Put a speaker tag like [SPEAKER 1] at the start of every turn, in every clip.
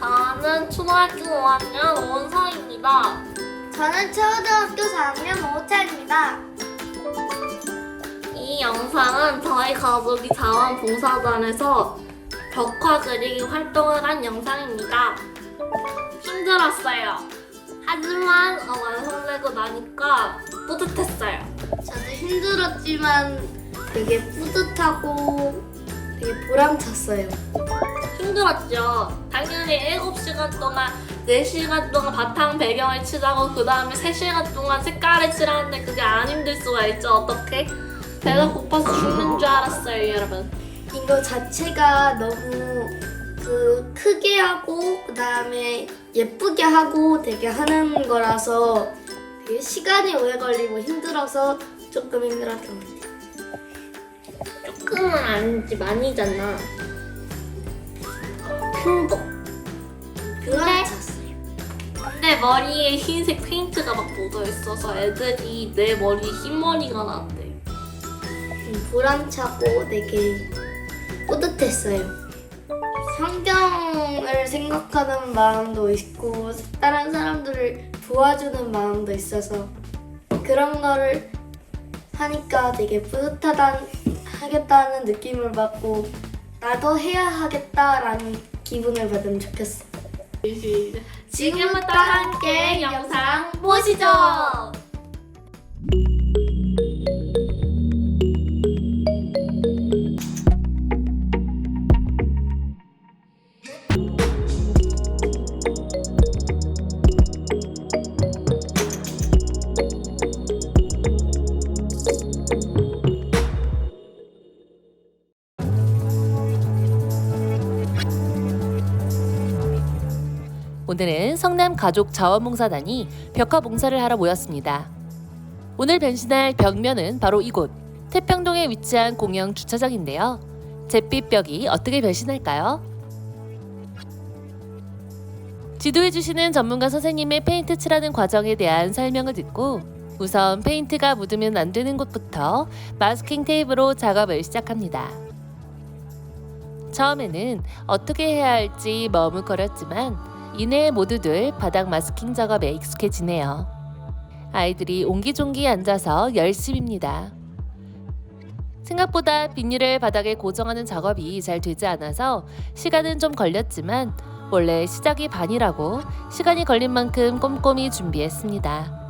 [SPEAKER 1] 저는 초등학교 5학년 원서입니다.
[SPEAKER 2] 저는 초등학교 4학년 오차입니다.
[SPEAKER 1] 이 영상은 저희 가족이 자원봉사단에서 벽화 그리기 활동을 한 영상입니다. 힘들었어요. 하지만 어, 완성되고 나니까 뿌듯했어요.
[SPEAKER 2] 저도 힘들었지만 되게 뿌듯하고 되게 보람찼어요.
[SPEAKER 1] 힘들었죠. 당연히 7시간 동안 4시간 동안 바탕 배경을 칠하고 그 다음에 3시간 동안 색깔을 칠하는데 그게 안 힘들 수가 있죠. 어떻게? 배가 고파서 죽는 줄 알았어요, 여러분.
[SPEAKER 2] 이거 자체가 너무 그 크게 하고 그 다음에 예쁘게 하고 되게 하는 거라서 되게 시간이 오래 걸리고 힘들어서 조금 힘들었던 것 같아요.
[SPEAKER 1] 조금은 아니지, 많이잖아. 큰 거. 근데. 근데 머리에 흰색 페인트가 막 묻어 있어서 애들이 내 머리에 흰 머리가 났대.
[SPEAKER 2] 음, 보람차고 되게 뿌듯했어요. 환경을 생각하는 마음도 있고 다른 사람들을 도와주는 마음도 있어서 그런 거를 하니까 되게 뿌듯하다 하겠다는 느낌을 받고 나도 해야 하겠다라는 기분을 받으면 좋겠어.
[SPEAKER 1] 지금부터 함께 영상 보시죠.
[SPEAKER 3] 오늘은 성남 가족 자원봉사단이 벽화 봉사를 하러 모였습니다. 오늘 변신할 벽면은 바로 이곳 태평동에 위치한 공영 주차장인데요. 잿빛 벽이 어떻게 변신할까요? 지도해 주시는 전문가 선생님의 페인트 칠하는 과정에 대한 설명을 듣고 우선 페인트가 묻으면 안 되는 곳부터 마스킹 테이프로 작업을 시작합니다. 처음에는 어떻게 해야 할지 머뭇거렸지만 이내 모두들 바닥 마스킹 작업에 익숙해지네요. 아이들이 옹기종기 앉아서 열심입니다. 생각보다 비닐을 바닥에 고정하는 작업이 잘 되지 않아서 시간은 좀 걸렸지만 원래 시작이 반이라고 시간이 걸린 만큼 꼼꼼히 준비했습니다.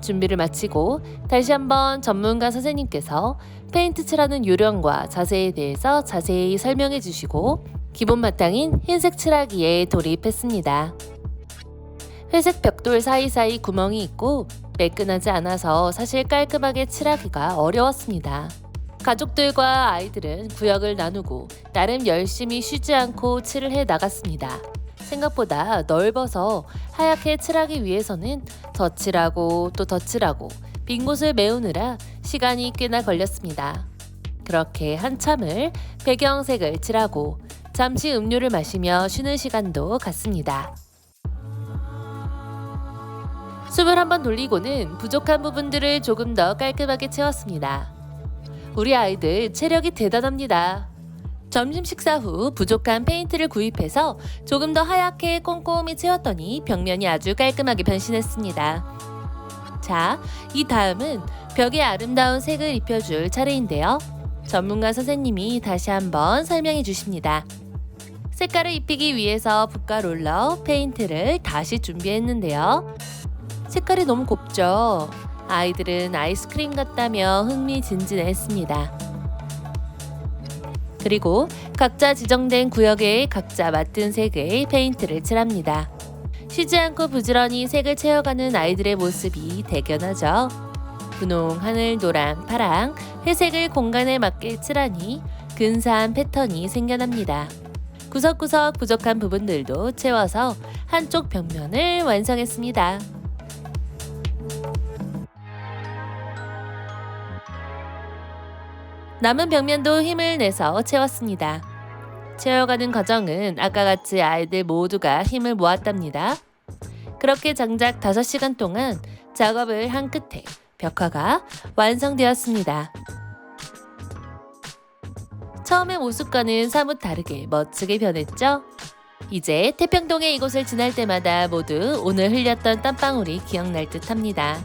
[SPEAKER 3] 준비를 마치고 다시 한번 전문가 선생님께서 페인트 칠하는 요령과 자세에 대해서 자세히 설명해 주시고 기본 바탕인 흰색 칠하기에 돌입했습니다. 회색 벽돌 사이사이 구멍이 있고 매끈하지 않아서 사실 깔끔하게 칠하기가 어려웠습니다. 가족들과 아이들은 구역을 나누고 나름 열심히 쉬지 않고 칠을 해 나갔습니다. 생각보다 넓어서 하얗게 칠하기 위해서는 더 칠하고 또더 칠하고 빈 곳을 메우느라 시간이 꽤나 걸렸습니다. 그렇게 한참을 배경색을 칠하고 잠시 음료를 마시며 쉬는 시간도 갔습니다. 숨을 한번 돌리고는 부족한 부분들을 조금 더 깔끔하게 채웠습니다. 우리 아이들 체력이 대단합니다. 점심 식사 후 부족한 페인트를 구입해서 조금 더 하얗게 꼼꼼히 채웠더니 벽면이 아주 깔끔하게 변신했습니다. 자, 이 다음은 벽에 아름다운 색을 입혀줄 차례인데요. 전문가 선생님이 다시 한번 설명해 주십니다. 색깔을 입히기 위해서 붓과 롤러, 페인트를 다시 준비했는데요. 색깔이 너무 곱죠? 아이들은 아이스크림 같다며 흥미진진했습니다. 그리고 각자 지정된 구역에 각자 맡은 색의 페인트를 칠합니다. 쉬지 않고 부지런히 색을 채워가는 아이들의 모습이 대견하죠. 분홍, 하늘, 노랑, 파랑, 회색을 공간에 맞게 칠하니 근사한 패턴이 생겨납니다. 구석구석 부족한 부분들도 채워서 한쪽 벽면을 완성했습니다. 남은 벽면도 힘을 내서 채웠습니다. 채워가는 과정은 아까 같이 아이들 모두가 힘을 모았답니다. 그렇게 장작 5시간 동안 작업을 한 끝에 벽화가 완성되었습니다. 처음의 모습과는 사뭇 다르게 멋지게 변했죠? 이제 태평동의 이곳을 지날 때마다 모두 오늘 흘렸던 땀방울이 기억날 듯 합니다.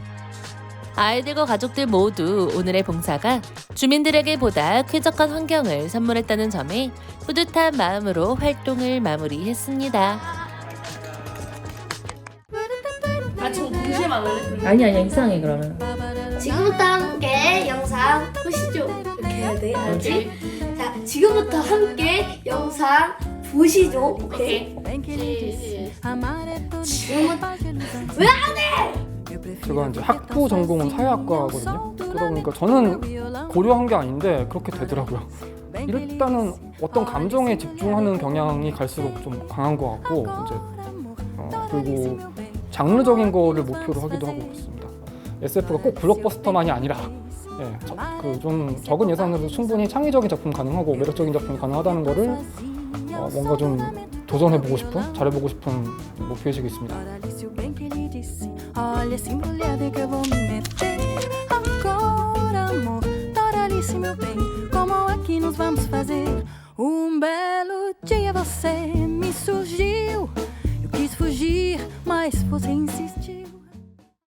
[SPEAKER 3] 아이들과 가족들 모두 오늘의 봉사가 주민들에게 보다 쾌적한 환경을 선물했다는 점에 뿌듯한 마음으로 활동을 마무리했습니다.
[SPEAKER 1] 아 동시에?
[SPEAKER 3] 아니 아니 이상해 그러면.
[SPEAKER 2] 지금부터 함께 영상 보시죠. 이렇게 해야 돼, 알지? 자, 지금부터 함께 영상 보시죠. 오케이?
[SPEAKER 1] 오케이.
[SPEAKER 2] 지금부터 왜안 해?
[SPEAKER 4] 제가 이제 학부 전공은 사회학과거든요. 그러다 보니까 저는 고려한 게 아닌데 그렇게 되더라고요. 일단은 어떤 감정에 집중하는 경향이 갈수록 좀 강한 것 같고 이제 어, 그리고 장르적인 거를 목표로 하기도 하고 그렇습니다. SF가 꼭 블록버스터만이 아니라 예, 그좀 적은 예산으로 충분히 창의적인 작품 가능하고 매력적인 작품이 가능하다는 거를 어, 뭔가 좀 도전해보고 싶은, 잘해보고 싶은 목표의식이 있습니다.
[SPEAKER 5] Um belo dia você me surgiu. Eu quis fugir, mas você insistiu.